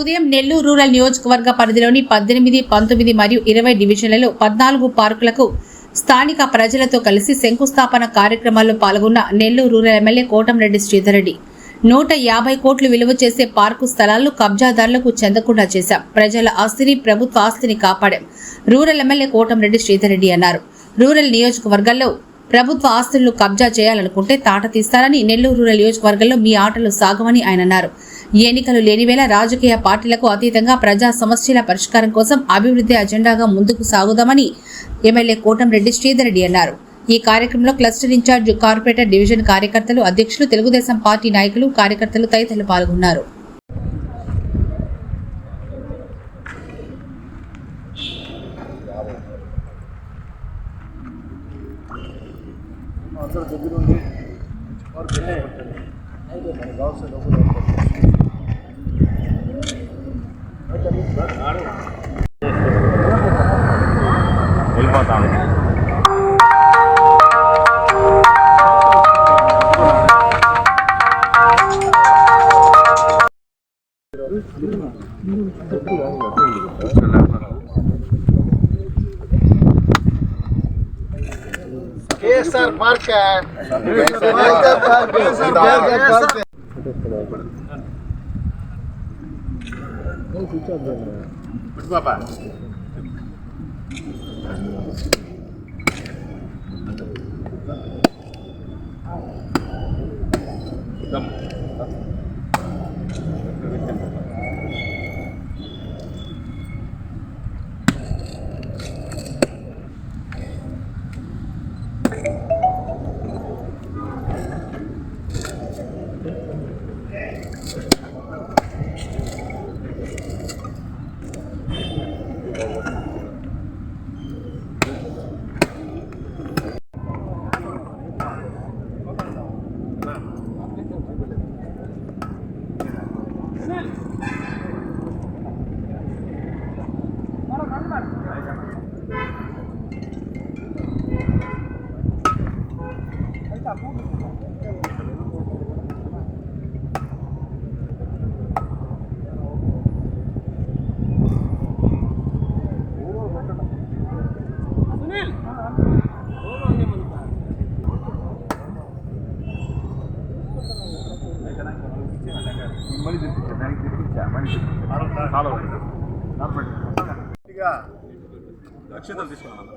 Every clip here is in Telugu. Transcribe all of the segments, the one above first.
ఉదయం నెల్లూరు రూరల్ నియోజకవర్గ పరిధిలోని పద్దెనిమిది పంతొమ్మిది మరియు ఇరవై డివిజన్లలో పద్నాలుగు పార్కులకు స్థానిక ప్రజలతో కలిసి శంకుస్థాపన కార్యక్రమాల్లో పాల్గొన్న నెల్లూరు రూరల్ ఎమ్మెల్యే కోటంరెడ్డి శ్రీధరెడ్డి నూట యాభై కోట్లు విలువ చేసే పార్కు స్థలాలను కబ్జాదారులకు చెందకుండా చేశాం. ప్రజల ఆస్తిని ప్రభుత్వ ఆస్తిని కాపాడాం. రూరల్ ఎమ్మెల్యే కోటంరెడ్డి శ్రీధరెడ్డి అన్నారు. రూరల్ నియోజకవర్గాల్లో ప్రభుత్వ ఆస్తులను కబ్జా చేయాలనుకుంటే తాట తీస్తారని నెల్లూరు రూరల్ నియోజకవర్గంలో మీ ఆటలు సాగమని ఆయన అన్నారు. ఎన్నికలు లేనివేళ రాజకీయ పార్టీలకు అతీతంగా ప్రజా సమస్యల పరిష్కారం కోసం అభివృద్ధి అజెండాగా ముందుకు సాగుదామని ఎమ్మెల్యే కోటంరెడ్డి శ్రీధర్రెడ్డి అన్నారు. ఈ కార్యక్రమంలో క్లస్టర్ ఇన్ఛార్జ్ కార్పొరేటర్ డివిజన్ కార్యకర్తలు అధ్యక్షులు తెలుగుదేశం పార్టీ నాయకులు కార్యకర్తలు తదితరులు పాల్గొన్నారు. దగ్గర ఉండి వారు పెళ్ళి మనకు కావాల్సిన డబ్బులు వెళ్ళిపోతాం KSR park KSR park KSR park 嗯。గట్టిగా అక్షంతలు తీసుకున్నాను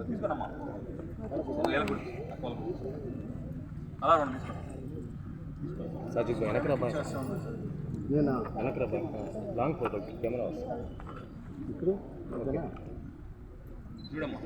తీసుకున్నామ్మా అలా రెండు తీసుకో సజీవ్ వెనక రా బాయ్ నేనా? వెనక రా బాయ్ లాంగ్ ఫోటో కెమెరా వస్తుంది. ఇప్పుడు ఓకేనా? చూడమ్మా.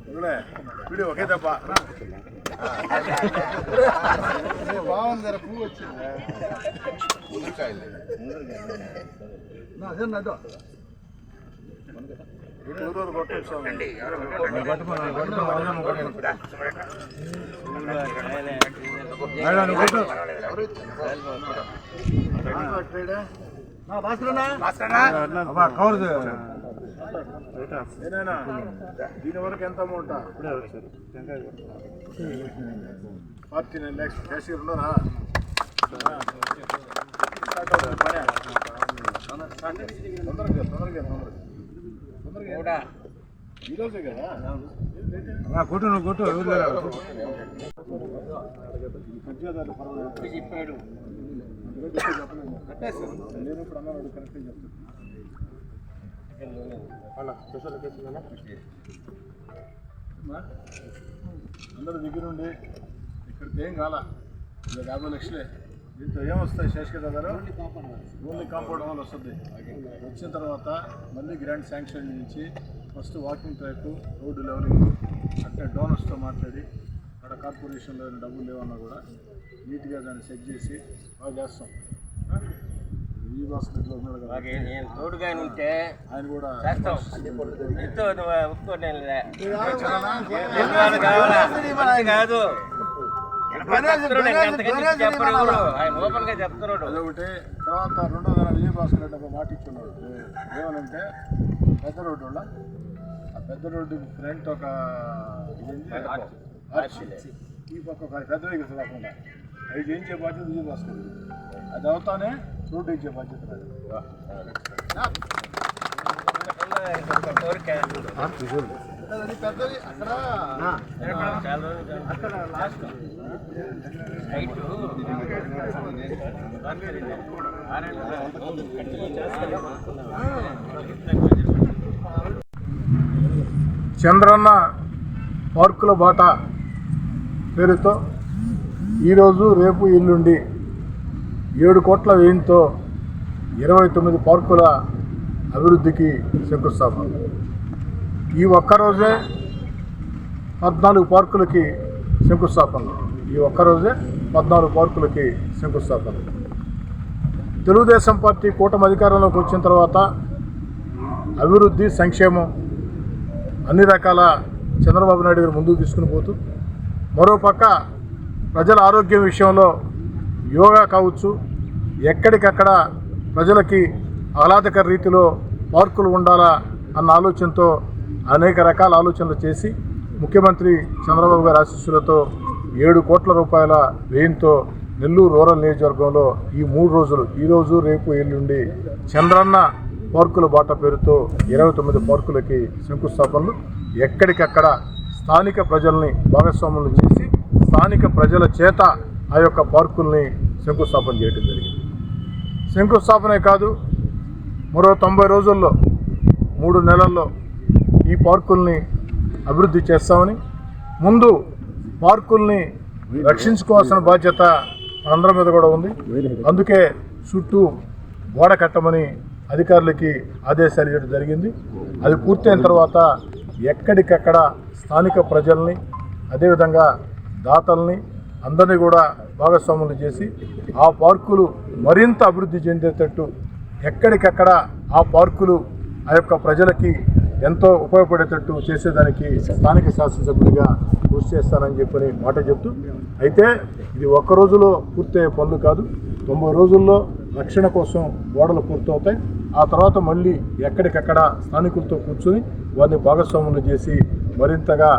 ఇప్పుడే వీడియో ఒకే తప్ప బాగుంది రా, పువ్వు వచ్చింది నా, అదే నా, అదో. ఊరూరు కొట్టేస్తాం. మేడం, నువ్వు కొట్టు. నా, భాస్కరన్నా? అబ్బా, కవర్ చేయ. ఏనాయనా? దీని వరకు ఎంత amount forty nine lakhs cashier ఉన్నారా తొందరగా తొందరగా తొందరగా. కొట్టు నువ్వు కొట్టు చెప్పాడు నేను ఇప్పుడు అన్నాడు కరెక్ట్గా చెప్తాను అమ్మా, అందరూ దగ్గర ఉండి ఇక్కడికి ఏం కాల యాభై లక్షలే దీంతో ఏమొస్తాయి శేషకర్ గారు ఓన్లీ కాంపౌండ్ వాల్ వస్తుంది వచ్చిన తర్వాత మళ్ళీ గ్రాండ్ శాంక్షన్ నుంచి first walking track road levelling అట్టే డోనర్స్తో మాట్లాడి అక్కడ కార్పొరేషన్లో డబ్బులు లేవన్నా కూడా నీట్గా దాన్ని సెట్ చేసి బాగా చేస్తాం ఉన్నాడు కదా తోడుగా ఉంటే ఆయన కూడా చేస్తాం ఒప్పుకోవడం కాదు అదొకటి తర్వాత రెండో ధర విజయ భాస్కర్ రెడ్డి ఒక మాట ఇచ్చున్నాడు. ఏమనంటే పెద్ద రోడ్డు వాళ్ళ ఆ పెద్ద రోడ్డు ఫ్రంట్ ఒక. ఈ పక్క ఒక పెద్ద వెహికల్స్ రాకుండా అవి చేయించే బాధ్యత విజయ భాస్కర్ రెడ్డి. అది అవుతానే రోడ్డు ఇచ్చే బాధ్యత. ఒక కోరిక. అక్కడ అక్కడ లాస్ట్ హైట్ చంద్రన్న పార్కుల బాట పేరుతో ఈరోజు రేపు ఎల్లుండి ఏడు కోట్ల వ్యయంతో ఇరవై తొమ్మిది పార్కుల అభివృద్ధికి శంకుస్థాపన. ఈ ఒక్కరోజే పద్నాలుగు పార్కులకి శంకుస్థాపన. ఈ ఒక్కరోజే పద్నాలుగు పార్కులకి శంకుస్థాపన. తెలుగుదేశం పార్టీ కూటమి అధికారంలోకి వచ్చిన తర్వాత అభివృద్ధి సంక్షేమం అన్ని రకాల చంద్రబాబు నాయుడు గారు ముందుకు తీసుకుని పోతూ మరోపక్క ప్రజల ఆరోగ్యం విషయంలో యోగా కావచ్చు ఎక్కడికక్కడ ప్రజలకి ఆహ్లాదకర రీతిలో పార్కులు ఉండాలా అన్న ఆలోచనతో అనేక రకాల ఆలోచనలు చేసి ముఖ్యమంత్రి చంద్రబాబు గారి ఆశీస్సులతో ఏడు కోట్ల రూపాయల వ్యయంతో నెల్లూరు రూరల్ నియోజకవర్గంలో ఈ మూడు రోజులు ఈరోజు రేపు ఎల్లుండి చంద్రన్న పార్కుల బాట పేరుతో ఇరవై తొమ్మిది పార్కులకి శంకుస్థాపనలు. ఎక్కడికక్కడ స్థానిక ప్రజల్ని భాగస్వాములు చేసి స్థానిక ప్రజల చేత ఆ యొక్క పార్కుల్ని శంకుస్థాపన చేయడం జరిగింది. శంకుస్థాపనే కాదు మరో తొంభై రోజుల్లో మూడు నెలల్లో ఈ పార్కుల్ని అభివృద్ధి చేస్తామని ముందు పార్కుల్ని రక్షించుకోవాల్సిన బాధ్యత మనందరి మీద కూడా ఉంది. అందుకే చుట్టూ గోడ కట్టమని అధికారులకి ఆదేశాలు ఇవ్వడం జరిగింది. అది పూర్తయిన తర్వాత ఎక్కడికక్కడ స్థానిక ప్రజల్ని అదేవిధంగా దాతల్ని అందరినీ కూడా భాగస్వాములు చేసి ఆ పార్కులు మరింత అభివృద్ధి చెందేటట్టు ఎక్కడికక్కడ ఆ పార్కులు ఆ యొక్క ప్రజలకి ఎంతో ఉపయోగపడేటట్టు చేసేదానికి స్థానిక శాసనసభ్యుడిగా కృషి చేస్తానని చెప్పని మాట చెప్తూ అయితే ఇది ఒక్క రోజులో పూర్తయ్యే పనులు కాదు. తొంభై రోజుల్లో రక్షణ కోసం గోడలు పూర్తవుతాయి. ఆ తర్వాత మళ్ళీ ఎక్కడికక్కడ స్థానికులతో కూర్చొని వారిని భాగస్వాములు చేసి మరింతగా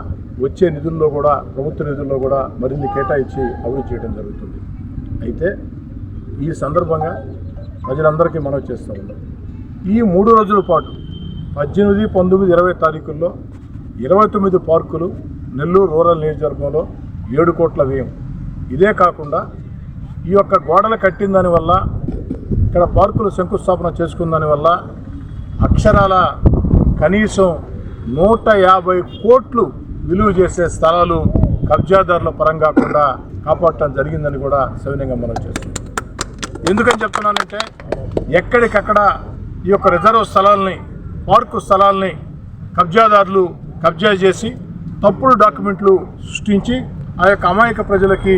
వచ్చే నిధుల్లో కూడా ప్రభుత్వ నిధుల్లో కూడా మరిన్ని కేటాయించి అభివృద్ధి చేయడం జరుగుతుంది. అయితే ఈ సందర్భంగా ప్రజలందరికీ మనవి చేస్తూ ఉన్నాం. ఈ మూడు రోజుల పాటు పద్దెనిమిది పంతొమ్మిది ఇరవై తారీఖుల్లో ఇరవై తొమ్మిది పార్కులు నెల్లూరు రూరల్ నియోజకవర్గంలో ఏడు కోట్ల వ్యయం. ఇదే కాకుండా ఈ యొక్క గోడలు కట్టిన దానివల్ల ఇక్కడ పార్కులు శంకుస్థాపన చేసుకున్న దానివల్ల అక్షరాల కనీసం నూట యాభై కోట్లు విలువ చేసే స్థలాలు కబ్జాదారుల పరంగా కూడా కాపాడటం జరిగిందని కూడా సవినయంగా మనం చేస్తున్నాం. ఎందుకని చెప్తున్నానంటే ఎక్కడికక్కడ ఈ యొక్క రిజర్వ్ స్థలాలని పార్కు స్థలాల్ని కబ్జాదారులు కబ్జా చేసి తప్పుడు డాక్యుమెంట్లు సృష్టించి ఆ యొక్క అమాయక ప్రజలకి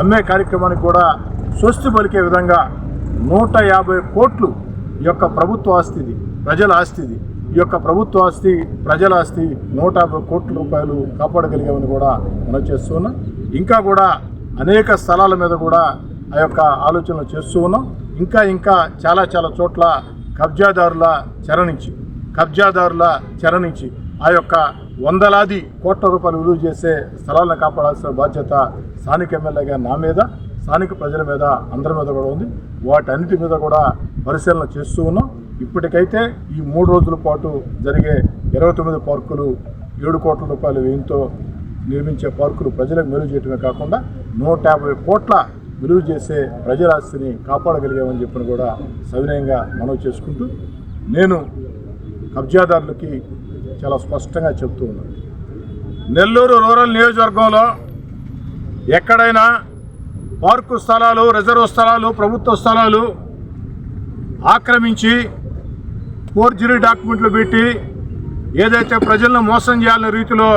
అమ్మే కార్యక్రమానికి కూడా స్వస్తి పలికే విధంగా నూట యాభై కోట్లు ఈ యొక్క ప్రభుత్వ ఆస్తిది ప్రజల ఆస్తిది ఈ యొక్క ప్రభుత్వ ఆస్తి ప్రజల ఆస్తి నూట యాభై కోట్ల రూపాయలు కాపాడగలిగామని కూడా మనం చేస్తున్నాం ఇంకా కూడా అనేక స్థలాల మీద కూడా ఆ యొక్క ఆలోచనలు చేస్తూ ఉన్నాం. ఇంకా ఇంకా చాలా చాలా చోట్ల కబ్జాదారుల చెర నుంచి కబ్జాదారుల చెర నుంచి ఆ యొక్క వందలాది కోట్ల రూపాయలు విలువ చేసే స్థలాలను కాపాడాల్సిన బాధ్యత స్థానిక ఎమ్మెల్యేగా నా మీద స్థానిక ప్రజల మీద అందరి మీద కూడా ఉంది. వాటన్నిటి మీద కూడా పరిశీలన చేస్తూ ఉన్నాం. ఇప్పటికైతే ఈ మూడు రోజుల పాటు జరిగే ఇరవై తొమ్మిది పార్కులు ఏడు కోట్ల రూపాయల వ్యయంతో నిర్మించే పార్కులు ప్రజలకు మెరుగు చేయడమే కాకుండా నూట యాభై కోట్ల విలువ చేసే ప్రజల ఆస్తిని కాపాడగలిగామని చెప్పిన కూడా సవినయంగా మనవి చేసుకుంటూ నేను కబ్జాదారులకి చాలా స్పష్టంగా చెప్తూ ఉన్నాను నెల్లూరు రూరల్ నియోజకవర్గంలో ఎక్కడైనా పార్కు స్థలాలు రిజర్వ్ స్థలాలు ప్రభుత్వ స్థలాలు ఆక్రమించి ఫోర్జరీ డాక్యుమెంట్లు పెట్టి ఏదైతే ప్రజలను మోసం చేయాలనే రీతిలో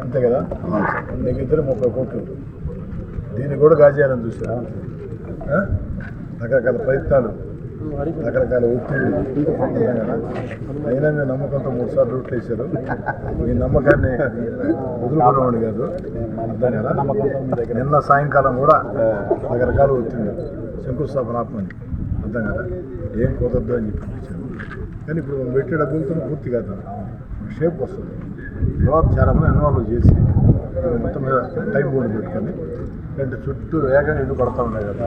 అంతే కదా? ముప్పై కోట్లు. దీన్ని కూడా గాజేయాలని చూసా రకరకాల ప్రయత్నాలు రకరకాల ఒత్తిడి అయినా మీ నమ్మకంతో మూడు సార్లు రూట్లు వేశారు. మీ నమ్మకాన్ని వదులుకునేవాడు కాదు. అర్థం కదా? నిన్న సాయంకాలం కూడా రకరకాల ఒత్తిడి శంకుస్థాపన ఆపమని. అర్థం కదా? ఏం కుదరదు అని చెప్పి కానీ ఇప్పుడు పెట్టే డబ్బులతో పూర్తి కాదు. షేప్ వస్తుంది. తర్వాత చాలా మంది ఇన్వాల్వ్ చేసి మొత్తం మీద టైం బోర్డు పెట్టుకొని రెండు చుట్టూ వేగంగా ఇల్లు పడతా ఉన్నాయి కదా.